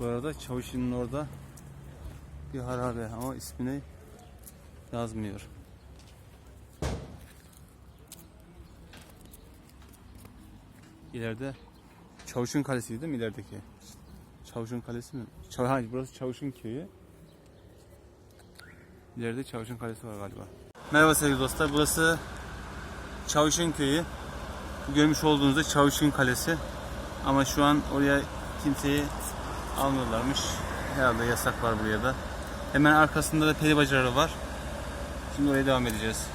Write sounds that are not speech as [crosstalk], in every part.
Bu arada Çavuşin'in orada bir harabe ama ismini yazmıyor. İleride Çavuş'un kalesi değil mi ilerideki? Çavuş'un kalesi mi? Çav hayır burası Çavuş'un köyü. İleride Çavuş'un kalesi var galiba. Merhaba sevgili dostlar. Burası Çavuş'un köyü. Görmüş olduğunuzda Çavuş'un kalesi. Ama şu an oraya kimseyi almıyorlarmış. Herhalde yasak var buraya da. Hemen arkasında da peri bacaları var. Şimdi oraya devam edeceğiz.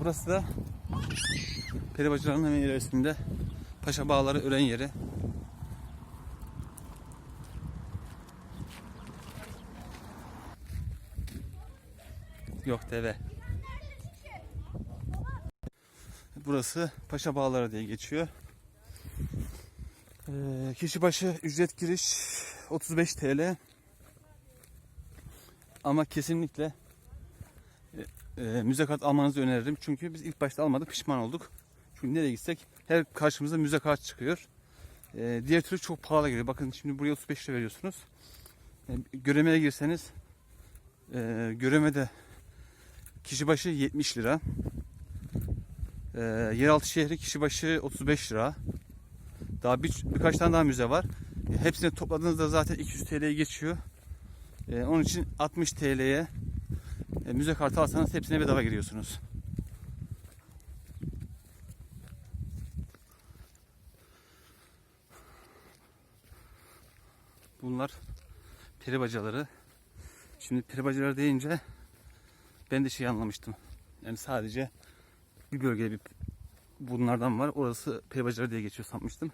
Burası da peri bacalarının hemen ilerisinde Paşa Bağları ölen yeri. Yok deve. Burası Paşa Bağları diye geçiyor. Ee, kişi başı ücret giriş 35 TL. Ama kesinlikle e, müze kart almanızı öneririm. Çünkü biz ilk başta almadık pişman olduk. Çünkü nereye gitsek her karşımıza müze kart çıkıyor. E, diğer türlü çok pahalı geliyor. Bakın şimdi buraya 35 lira veriyorsunuz. E, göremeye girseniz e, göremede kişi başı 70 lira. E, yeraltı şehri kişi başı 35 lira. Daha bir, birkaç tane daha müze var. E, hepsini topladığınızda zaten 200 TL'ye geçiyor. E, onun için 60 TL'ye e, müze kartı alsanız hepsine bedava giriyorsunuz. Bunlar peri bacaları. Şimdi peri bacaları deyince ben de şey anlamıştım. Yani sadece bir bölgede bir bunlardan var. Orası peri bacaları diye geçiyor sanmıştım.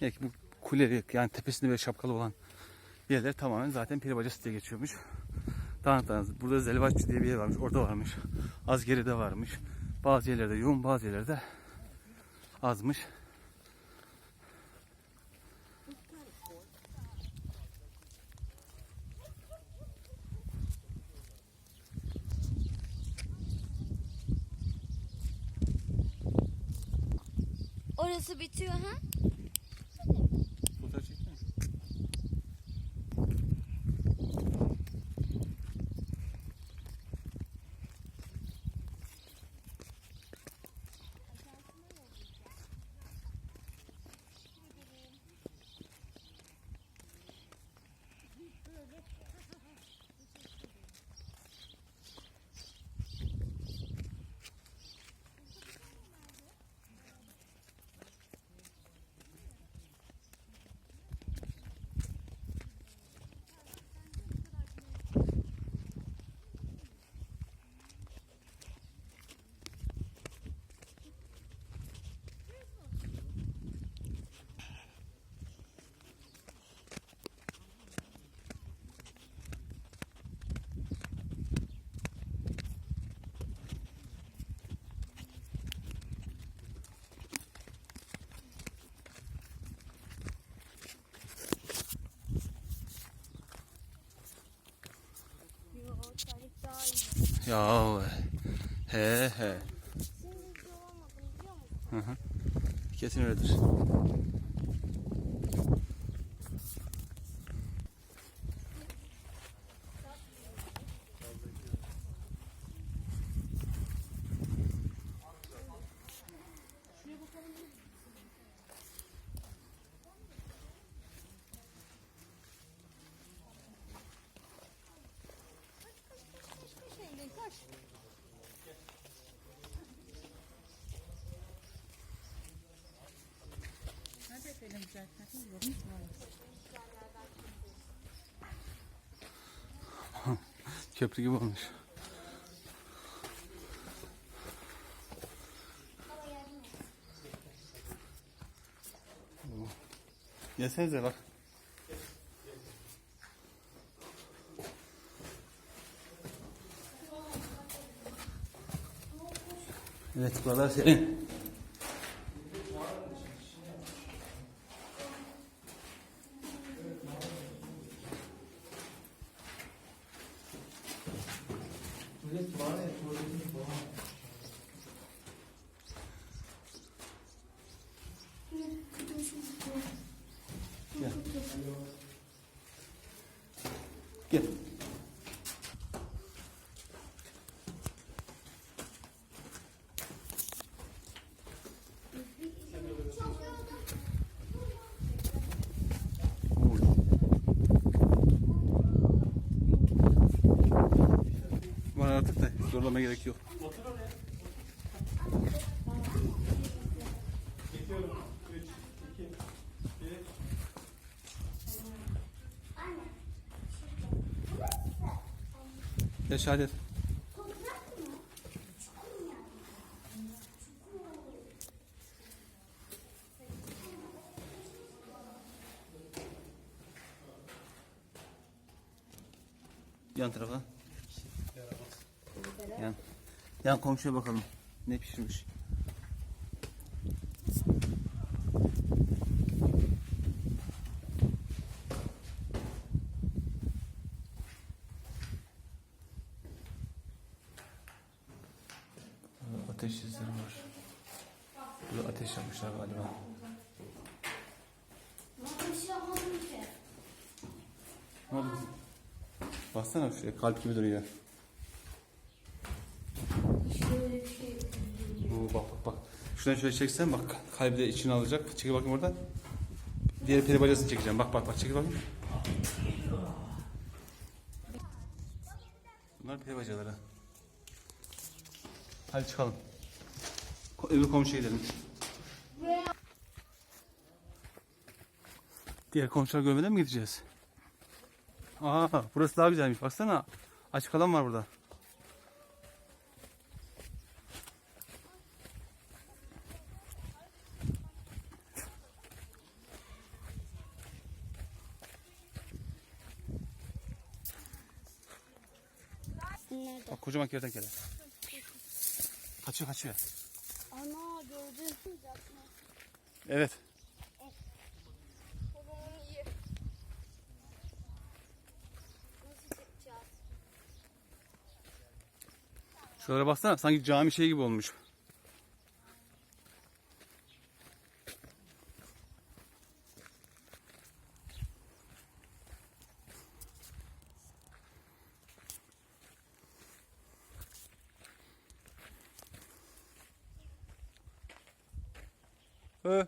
Yani bu kuleleri yani tepesinde böyle şapkalı olan yerler tamamen zaten peri bacası diye geçiyormuş. Daha burada Zelvaççı diye bir yer varmış. Orada varmış. Az geride varmış. Bazı yerlerde yoğun bazı yerlerde azmış. Orası bitiyor ha? Ya he he. Musun? Hı hı. Kesin öyledir. [laughs] Köprü gibi olmuş. Gelsenize bak. Şey- evet buralar senin. Millet bana ne? Zorlamaya gerek yok. Ya Şehadet. Yan tarafa. Yan. Yan komşuya bakalım. Ne pişirmiş. Ateş izleri var. Burada ateş yapmışlar galiba. Ne oldu? Baksana şuraya kalp gibi duruyor. Oo, bak bak bak. Şuradan şöyle çeksen bak kalbi de içine alacak. Çekil bakayım oradan. Diğer peri bacasını çekeceğim. Bak bak bak çekil bakayım. Bunlar peri bacaları. Hadi çıkalım. Öbür komşuya gidelim. Diğer komşular görmeden mi gideceğiz? Aa, burası daha güzelmiş. Baksana. Açık alan var burada. Nerede? Bak kocaman kertenkele. Kaçıyor kaçıyor. Ana gördün. Evet. Şuralara baksana sanki cami şey gibi olmuş. Hı.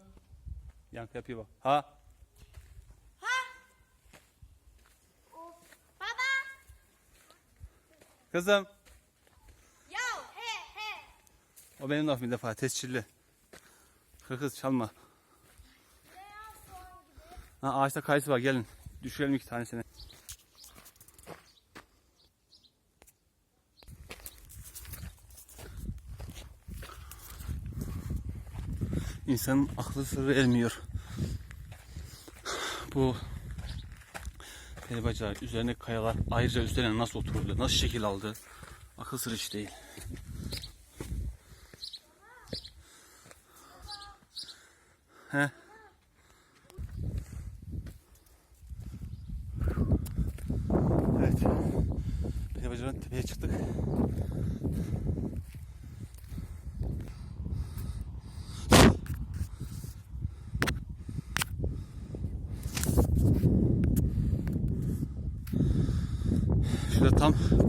Yankı yapıyor bak. Ha. Baba! Kızım. Yo he he! O benim lafım bir defa tescilli. Kız çalma. Ha, ağaçta kayısı var gelin. Düşürelim iki tanesini. İnsanın aklı sırrı ermiyor. Bu peribacalar, üzerine kayalar ayrıca üzerine nasıl oturdu, nasıl şekil aldı. Akıl sırrı iş değil. He? Evet. Peribacaların tepeye çıktık.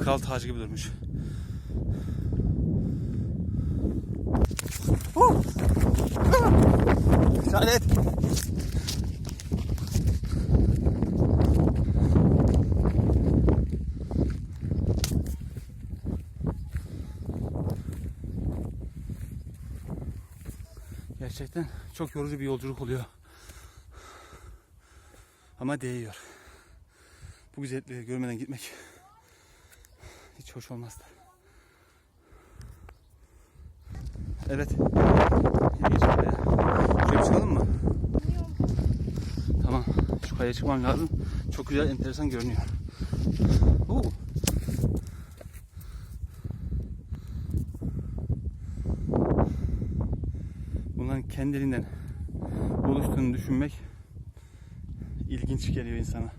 Kral tacı gibi durmuş. Müsaade et. Gerçekten çok yorucu bir yolculuk oluyor. Ama değiyor. Bu güzellikleri görmeden gitmek hiç hoş olmazdı. Evet. Kayaya. Şuraya çıkalım mı? Tamam. Şu kayaya çıkmam lazım. Çok güzel, enteresan görünüyor. Oo. Bunların kendiliğinden oluştuğunu düşünmek ilginç geliyor insana.